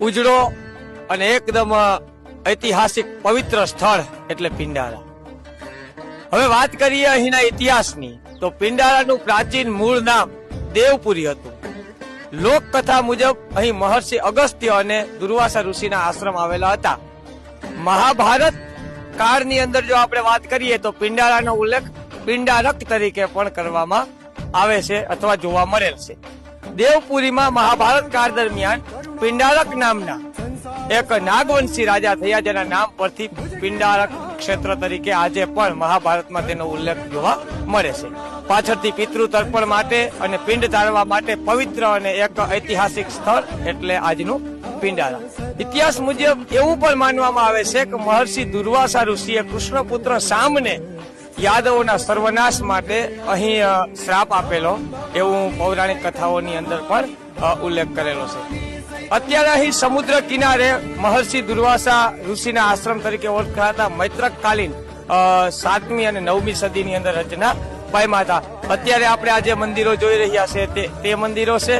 ઉજળો અને એકદમ ઐતિહાસિક પવિત્ર સ્થળ એટલે પિંડારા હવે વાત કરીએ અહીંના ઇતિહાસની. તો પિંડારાનું પ્રાચીન મૂળ નામ દેવપુરી હતું. લોકકથા મુજબ અહીં મહર્ષિ અગસ્ત્ય અને દુર્વાસા ઋષિના આશ્રમ આવેલા હતા. મહાભારત કાળની અંદર જો આપણે વાત કરીએ તો પિંડારાનો ઉલ્લેખ પિંડારક તરીકે પણ કરવામાં આવે છે અથવા જોવા મળેલ છે. દેવપુરીમાં મહાભારત કાળ દરમિયાન પિંડારક નામના એક નાગવંશી રાજા થયા, જેના નામ પરથી પિંડારક ક્ષેત્ર તરીકે આજે પણ મહાભારતમાં તેનો ઉલ્લેખ જોવા મળે છે. પાછળથી પિતૃ તર્પણ માટે અને પિંડ તાળવા માટે પવિત્ર અને એક ઐતિહાસિક સ્થળ એટલે આજનું પિંડારા. ઇતિહાસ મુજબ એવું પણ માનવામાં આવે છે કે મહર્ષિ દુર્વાસા ઋષિએ કૃષ્ણપુત્ર સામને યાદવોના સર્વનાશ માટે અહીં શ્રાપ આપેલો, એવું પૌરાણિક કથાઓની અંદર પણ ઉલ્લેખ કરેલો છે. અત્યારે અહીં સમુદ્ર કિનારે મહર્ષિ દુર્વાસા ઋષિના આશ્રમ તરીકે ઓળખાતા મૈત્રકાલીન સાતમી અને નવમી સદીની અંદર રચના પામ્યા હતા અત્યારે આપણે આ જે મંદિરો જોઈ રહ્યા છે તે તે મંદિરો છે.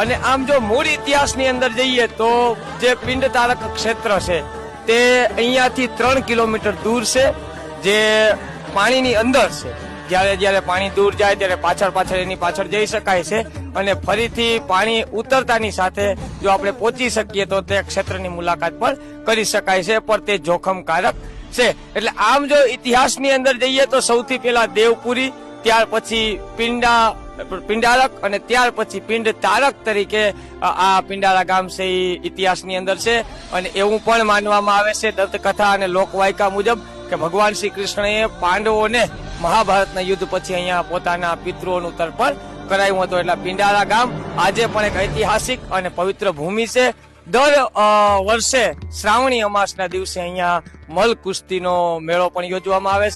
અને આમ જો મૂળ ઇતિહાસની અંદર જઈએ તો જે પિંડ તારક ક્ષેત્ર છે, તે અહીંયાથી ત્રણ કિલોમીટર દૂર છે, જે પાણીની અંદર છે. જ્યારે જ્યારે પાણી દૂર જાય ત્યારે પાછળ પાછળ એની પાછળ જઈ શકાય છે. અને ફરીથી પાણી ઉતરતાની સાથે જો આપણે પહોંચી શકીએ તો તે ક્ષેત્રની મુલાકાત પણ કરી શકાય છે, પણ તે જોખમકારક છે. એટલે આમ જો ઇતિહાસની અંદર જઈએ તો સૌથી પહેલા દેવપુરી, ત્યાર પછી પિંડા, પિંડારક અને ત્યાર પછી પિંડ તારક તરીકે આ પિંડારા ગામ છે એ ઇતિહાસની અંદર છે. અને એવું પણ માનવામાં આવે છે દંતકથા અને લોકવાયકા મુજબ કે ભગવાન શ્રી કૃષ્ણએ પાંડવોને મહાભારતના યુદ્ધ પછી અહીંયા પોતાના પિતૃઓનું તર્પણ કરાયું હતું. એટલે પિંડારા ગામ આજે પણ એક ઐતિહાસિક અને પવિત્ર ભૂમિ છે. દર વર્ષે શ્રાવણી અમાસના દિવસે અહીંયા મલ કુસ્તીનો મેળો પણ યોજવામાં આવે